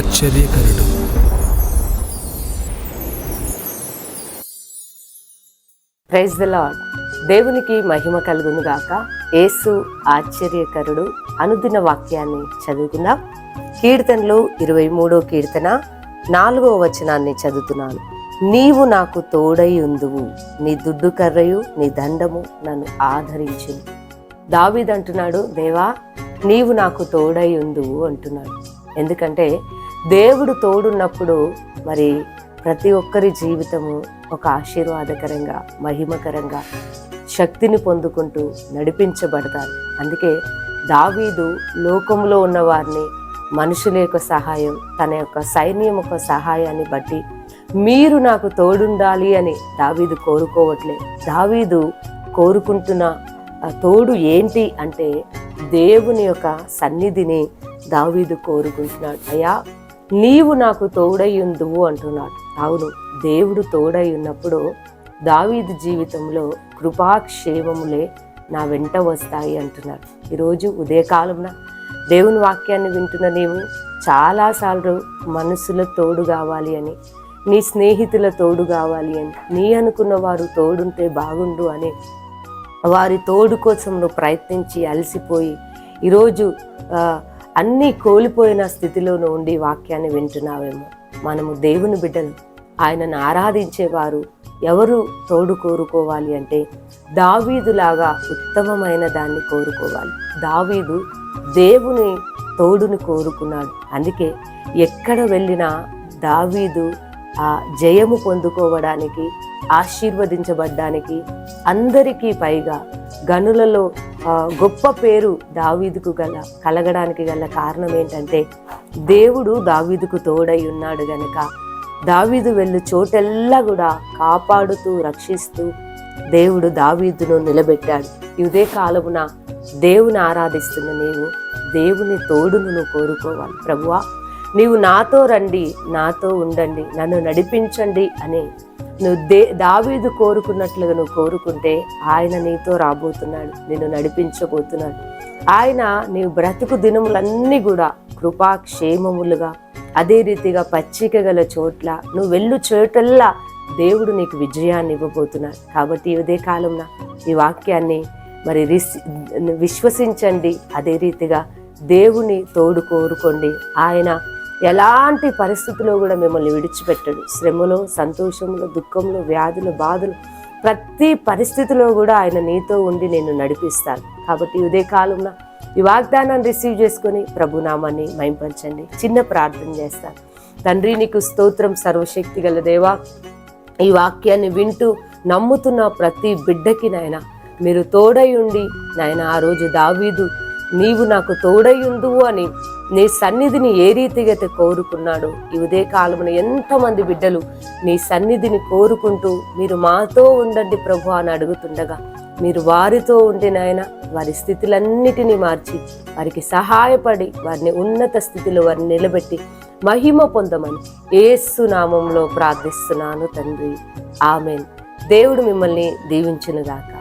ఆశ్చర్యకరుడు. Praise the lord దేవునికి మహిమ కలుగును గాక. యేసు ఆశ్చర్యకరుడు అనుదిన వాక్యాన్ని చదువుకుందాం. కీర్తనలు ఇరవై మూడో కీర్తన నాలుగో వచనాన్ని చదువుతున్నాను. నీవు నాకు తోడై ఉందువు నీ దుడ్డు కర్రయు నీ దండము నన్ను ఆదరించు దావీదంటున్నాడు దేవా నీవు నాకు తోడై ఉందువు అంటున్నాడు. ఎందుకంటే దేవుడు తోడున్నప్పుడు మరి ప్రతి ఒక్కరి జీవితము ఒక ఆశీర్వాదకరంగా మహిమకరంగా శక్తిని పొందుకుంటూ నడిపించబడతారు. అందుకే దావీదు లోకంలో ఉన్న వారిని మనుషుల యొక్క సహాయం తన యొక్క సైన్యం యొక్క సహాయాన్ని బట్టి మీరు నాకు తోడుండాలి అని దావీదు కోరుకోవట్లే. దావీదు కోరుకుంటున్న తోడు ఏంటి అంటే దేవుని యొక్క సన్నిధిని దావీదు కోరుకుంటున్నాడు. అయ్యా నీవు నాకు తోడై ఉందువు అంటున్నాడు. అవును దేవుడు తోడై ఉన్నప్పుడు దావీదు జీవితంలో కృపాక్షేమములే నా వెంట వస్తాయి అంటున్నాడు. ఈరోజు ఉదయకాలంన దేవుని వాక్యాన్ని వింటున్న నీవు చాలాసార్లు మనసులో తోడు కావాలి అని నీ స్నేహితుల తోడు కావాలి అని నీ అనుకున్న వారు తోడుంటే బాగుండు అని వారి తోడు కోసం నువ్వు ప్రయత్నించి అలసిపోయి ఈరోజు అన్నీ కోల్పోయిన స్థితిలోనూ ఉండి వాక్యాన్ని వింటున్నావేమో. మనము దేవుని బిడ్డలు. ఆయనను ఆరాధించేవారు ఎవరు తోడు కోరుకోవాలి అంటే దావీదులాగా ఉత్తమమైన దాన్ని కోరుకోవాలి. దావీదు దేవుని తోడుని కోరుకున్నాడు. అందుకే ఎక్కడ వెళ్ళినా దావీదు ఆ జయము పొందుకోవడానికి ఆశీర్వదించబడ్డానికి అందరికీ పైగా గనులలో గొప్ప పేరు దావీదుకు గల కలగడానికి గల కారణం ఏంటంటే దేవుడు దావీదుకు తోడై ఉన్నాడు గనక దావీదు వెళ్ళు చోటెల్లా కూడా కాపాడుతూ రక్షిస్తూ దేవుడు దావీదును నిలబెట్టాడు. ఇదే కాలమున దేవుని ఆరాధిస్తున్న నీవు దేవుని తోడును నువ్వు కోరుకోవాలి. ప్రభువా నీవు నాతో రండి నాతో ఉండండి నన్ను నడిపించండి అని నువ్వు దే దావీదు కోరుకున్నట్లుగా నువ్వు కోరుకుంటే ఆయన నీతో రాబోతున్నాడు నిన్ను నడిపించబోతున్నాడు. ఆయన నీ బ్రతుకు దినములన్నీ కూడా కృపాక్షేమములుగా అదే రీతిగా పచ్చిక గల చోట్ల నువ్వు వెళ్ళు చోటల్లా దేవుడు నీకు విజయాన్ని ఇవ్వబోతున్నాడు. కాబట్టి ఇదే కాలంన ఈ వాక్యాన్ని మరి రిస్ విశ్వసించండి అదే రీతిగా దేవుని తోడు కోరుకోండి. ఆయన ఎలాంటి పరిస్థితిలో కూడా మిమ్మల్ని విడిచిపెట్టడు. శ్రమలో సంతోషంలో దుఃఖంలో వ్యాధులు బాధలు ప్రతి పరిస్థితిలో కూడా ఆయన నీతో ఉండి నేను నడిపిస్తాను కాబట్టి ఉదయ కాలంలో ఈ వాగ్దానాన్ని రిసీవ్ చేసుకొని ప్రభునామాన్ని మైంపరచండి. చిన్న ప్రార్థన చేస్తాను. తండ్రి నీకు స్తోత్రం సర్వశక్తి గల దేవా ఈ వాక్యాన్ని వింటూ నమ్ముతున్న ప్రతి బిడ్డకి నాయన మీరు తోడై ఉండి నాయన ఆ రోజు దావీదు నీవు నాకు తోడై ఉందువు అని నీ సన్నిధిని ఏ రీతిగా అయితే కోరుకున్నాడో ఈ ఉదయ కాలమున ఎంతమంది బిడ్డలు నీ సన్నిధిని కోరుకుంటూ మీరు మాతో ఉండండి ప్రభు అని అడుగుతుండగా మీరు వారితో ఉండి నాయన వారి స్థితులన్నిటినీ మార్చి వారికి సహాయపడి వారిని ఉన్నత స్థితిలో వారిని నిలబెట్టి మహిమ పొందమని ఏసు నామంలో ప్రార్థిస్తున్నాను తండ్రి. ఆమెన్. దేవుడు మిమ్మల్ని దీవించునుగాక.